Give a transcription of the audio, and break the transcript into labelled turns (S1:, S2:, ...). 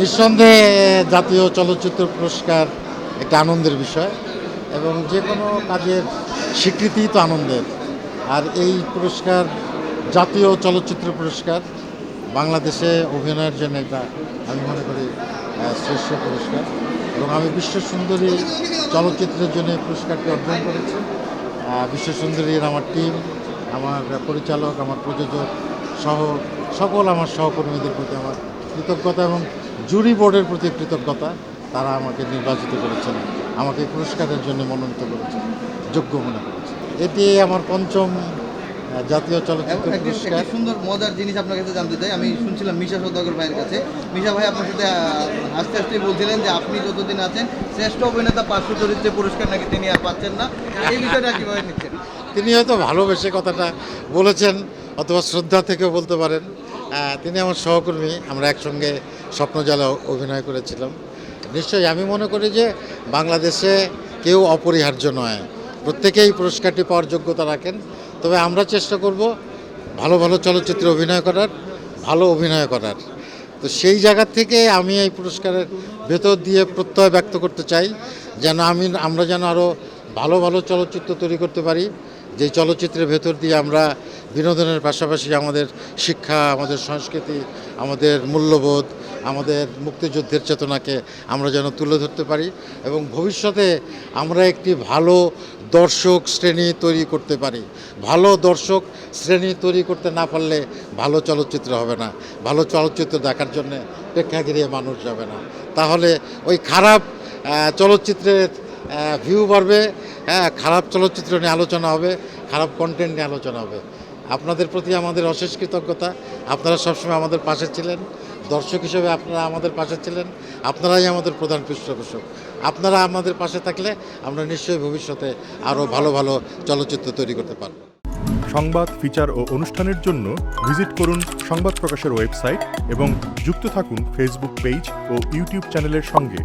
S1: নিঃসন্দেহে জাতীয় চলচ্চিত্র পুরস্কার একটা আনন্দের বিষয় এবং যে কোনো কাজের স্বীকৃতি তো আনন্দের। আর এই পুরস্কার, জাতীয় চলচ্চিত্র পুরস্কার বাংলাদেশে অভিনয়ের জন্য এটা আমি মনে করি শ্রেষ্ঠ পুরস্কার। এবং আমি বিশ্ব সুন্দরী চলচ্চিত্রের জন্য এই পুরস্কারটি অর্জন করেছি। বিশ্ব সুন্দরীর আমার টিম আমার পরিচালক, আমার প্রযোজক সহ সকল আমার সহকর্মীদের প্রতি আমার কৃতজ্ঞতা এবং জুরি বোর্ডের প্রতি কৃতজ্ঞতা তারা আমাকে নির্বাচিত করেছেন আমাকে পুরস্কারের জন্য মনোনীত করেছেন যোগ্য মনে এটি আমার পঞ্চম জাতীয় চলচ্চিত্র পুরস্কার।
S2: সুন্দর মজার জিনিস আপনার কাছে জানতে চাই। আমি শুনছিলাম মিশা সৌদাগর ভাইয়ের কাছে। মিশা ভাই আপনার সাথে আস্তে আস্তে বলছিলেন যে আপনি যতদিন আছেন শ্রেষ্ঠ অভিনেতা পার্শ্ব চরিত্রে পুরস্কার নাকি তিনি আর পাচ্ছেন না। এই বিষয়টা কীভাবে নিচ্ছেন?
S1: তিনি হয়তো ভালোবেসে কথাটা বলেছেন অথবা শ্রদ্ধা থেকেও বলতে পারেন। তিনি আমার সহকর্মী, আমরা একসঙ্গে স্বপ্নজালে অভিনয় করেছিলাম। নিশ্চয়ই আমি মনে করি যে বাংলাদেশে কেউ অপরিহার্য নয়। প্রত্যেকেই পুরস্কারটি পাওয়ার যোগ্যতা রাখেন। তবে আমরা চেষ্টা করব ভালো ভালো চলচ্চিত্রে অভিনয় করার, ভালো অভিনয় করার। তো সেই জায়গা থেকে আমি এই পুরস্কারের ভেতর দিয়ে প্রত্যয় ব্যক্ত করতে চাই, যেন আমি, আমরা যেন আরও ভালো ভালো চলচ্চিত্র তৈরি করতে পারি। যে চলচ্চিত্রের ভেতর দিয়ে আমরা বিনোদনের পাশাপাশি আমাদের শিক্ষা, আমাদের সংস্কৃতি, আমাদের মূল্যবোধ, আমাদের মুক্তিযুদ্ধের চেতনাকে আমরা যেন তুলে ধরতে পারি এবং ভবিষ্যতে আমরা একটি ভালো দর্শক শ্রেণি তৈরি করতে পারি। ভালো দর্শক শ্রেণি তৈরি করতে না পারলে ভালো চলচ্চিত্র হবে না। ভালো চলচ্চিত্র দেখার জন্য প্রেক্ষাগৃহে মানুষ যাবে না। তাহলে ওই খারাপ চলচ্চিত্রের ভিউ বাড়বে। হ্যাঁ খারাপ চলচ্চিত্র নিয়ে আলোচনা হবে, খারাপ কন্টেন্ট নিয়ে আলোচনা হবে। আপনাদের প্রতি আমাদের অশেষ কৃতজ্ঞতা। আপনারা সবসময় আমাদের পাশে ছিলেন। দর্শক হিসেবে আপনারা আমাদের পাশে ছিলেন। আপনারাই আমাদের প্রধান পৃষ্ঠপোষক। আপনারা আমাদের পাশে থাকলে আমরা নিশ্চয়ই ভবিষ্যতে আরও ভালো ভালো চলচ্চিত্র তৈরি করতে পারব।
S3: সংবাদ ফিচার ও অনুষ্ঠানের জন্য ভিজিট করুন সংবাদ প্রকাশের ওয়েবসাইট এবং যুক্ত থাকুন ফেসবুক পেজ ও ইউটিউব চ্যানেলের সঙ্গে।